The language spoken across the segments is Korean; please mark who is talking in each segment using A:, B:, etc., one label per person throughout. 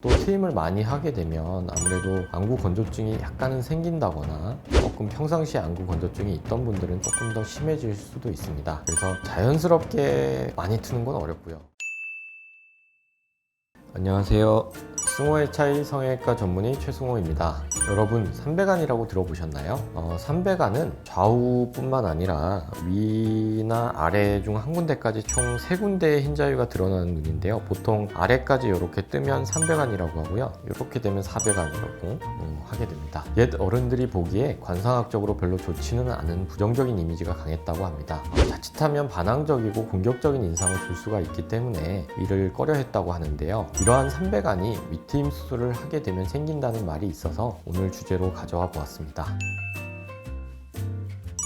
A: 또 트임을 많이 하게 되면 아무래도 안구 건조증이 약간은 생긴다거나 조금 평상시에 안구 건조증이 있던 분들은 조금 더 심해질 수도 있습니다. 그래서 자연스럽게 많이 트는 건 어렵고요. 안녕하세요. 승호의 차이 성형외과 전문의 최승호입니다. 여러분, 삼배간이라고 들어보셨나요? 어, 삼배간은 좌우뿐만 아니라 위나 아래 중 한 군데까지 총 세 군데의 흰자위가 드러나는 눈인데요. 보통 아래까지 이렇게 뜨면 삼배간이라고 하고요. 이렇게 되면 사배간이라고 음, 하게 됩니다. 옛 어른들이 보기에 관상학적으로 별로 좋지는 않은 부정적인 이미지가 강했다고 합니다. 어, 자칫하면 반항적이고 공격적인 인상을 줄 수가 있기 때문에 이를 꺼려했다고 하는데요. 이러한 삼배간이 밑트임 수술을 하게 되면 생긴다는 말이 있어서 오늘 주제로 가져와 보았습니다.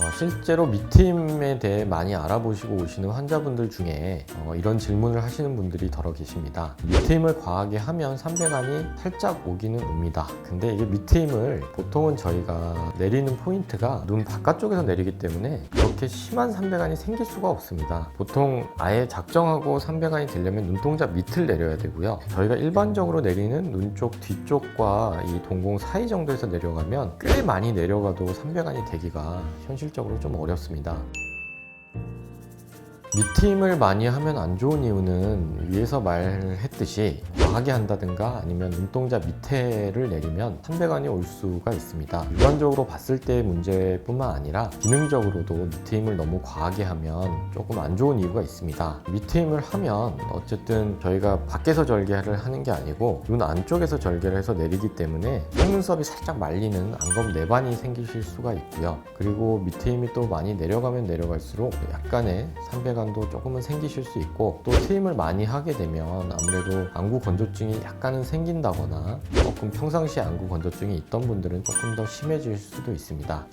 A: 어, 실제로 밑트임에 대해 많이 알아보시고 오시는 환자분들 중에 어, 이런 질문을 하시는 분들이 더러 계십니다. 밑트임을 과하게 하면 삼배간이 살짝 오기는 옵니다. 근데 이게 밑트임을 보통은 저희가 내리는 포인트가 눈 바깥쪽에서 내리기 때문에 그렇게 심한 삼배간이 생길 수가 없습니다. 보통 아예 작정하고 삼배간이 되려면 눈동자 밑을 내려야 되고요. 저희가 일반적으로 내리는 눈 쪽 뒤쪽과 이 동공 사이 정도에서 내려가면 꽤 많이 내려가도 삼배간이 되기가 현실 적으로 좀 어렵습니다. 밑트임을 많이 하면 안 좋은 이유는 위에서 말했듯이 과하게 한다든가 아니면 눈동자 밑에를 내리면 삼배간이 올 수가 있습니다. 일반적으로 봤을 때의 문제뿐만 아니라 기능적으로도 밑트임을 너무 과하게 하면 조금 안 좋은 이유가 있습니다. 밑트임을 하면 어쨌든 저희가 밖에서 절개를 하는 게 아니고 눈 안쪽에서 절개를 해서 내리기 때문에 속눈썹이 살짝 말리는 안검 내반이 생기실 수가 있고요. 그리고 밑트임이 또 많이 내려가면 내려갈수록 약간의 삼배간도 조금은 생기실 수 있고 또 트임을 많이 하게 되면 아무래도 안구 건조증이 약간은 생긴다거나 조금 평상시에 안구 건조증이 있던 분들은 조금 더 심해질 수도 있습니다.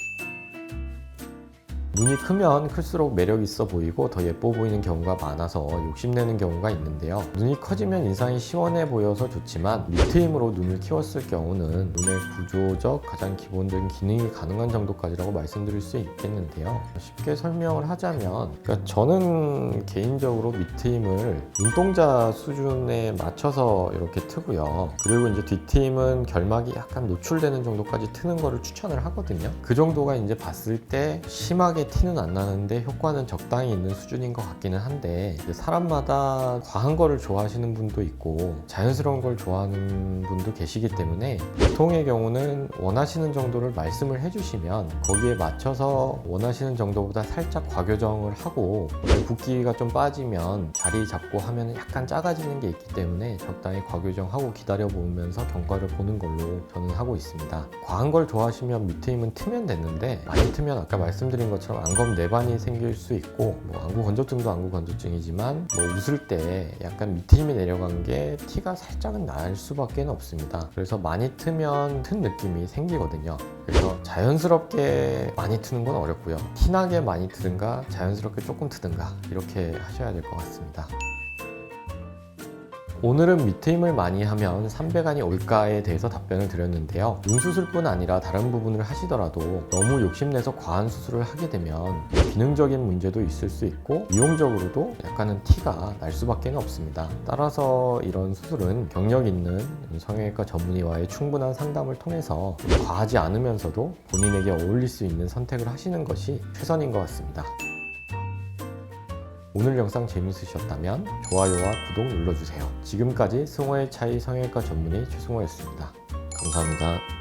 A: 눈이 크면 클수록 매력 있어 보이고 더 예뻐 보이는 경우가 많아서 욕심내는 경우가 있는데요. 눈이 커지면 인상이 시원해 보여서 좋지만 밑트임으로 눈을 키웠을 경우는 눈의 구조적 가장 기본적인 기능이 가능한 정도까지라고 말씀드릴 수 있겠는데요. 쉽게 설명을 하자면 그러니까 저는 개인적으로 밑트임을 눈동자 수준에 맞춰서 이렇게 트고요. 그리고 이제 뒷트임은 결막이 약간 노출되는 정도까지 트는 거를 추천을 하거든요. 그 정도가 이제 봤을 때 심하게 티는 안 나는데 효과는 적당히 있는 수준인 것 같기는 한데 사람마다 과한 거를 좋아하시는 분도 있고 자연스러운 걸 좋아하는 분도 계시기 때문에 보통의 경우는 원하시는 정도를 말씀을 해주시면 거기에 맞춰서 원하시는 정도보다 살짝 과교정을 하고 붓기가 좀 빠지면 자리 잡고 하면 약간 작아지는 게 있기 때문에 적당히 과교정하고 기다려 보면서 경과를 보는 걸로 저는 하고 있습니다. 과한 걸 좋아하시면 밑에 힘은 트면 됐는데 많이 트면 아까 말씀드린 것처럼 안검 내반이 생길 수 있고 뭐 안구 건조증도 안구 건조증이지만 뭐 웃을 때 약간 밑에 힘이 내려간 게 티가 살짝은 날 수밖에 없습니다. 그래서 많이 트면 튼 느낌이 생기거든요. 그래서 자연스럽게 많이 트는 건 어렵고요. 티나게 많이 트든가 자연스럽게 조금 트든가 이렇게 하셔야 될 것 같습니다. 오늘은 밑에 힘을 많이 하면 삼배간이 올까에 대해서 답변을 드렸는데요. 눈 수술뿐 아니라 다른 부분을 하시더라도 너무 욕심내서 과한 수술을 하게 되면 기능적인 문제도 있을 수 있고 미용적으로도 약간은 티가 날 수밖에 없습니다. 따라서 이런 수술은 경력 있는 성형외과 전문의와의 충분한 상담을 통해서 과하지 않으면서도 본인에게 어울릴 수 있는 선택을 하시는 것이 최선인 것 같습니다. 오늘 영상 재밌으셨다면 좋아요와 구독 눌러주세요. 지금까지 승호의 차이 성형외과 전문의 최승호였습니다. 감사합니다.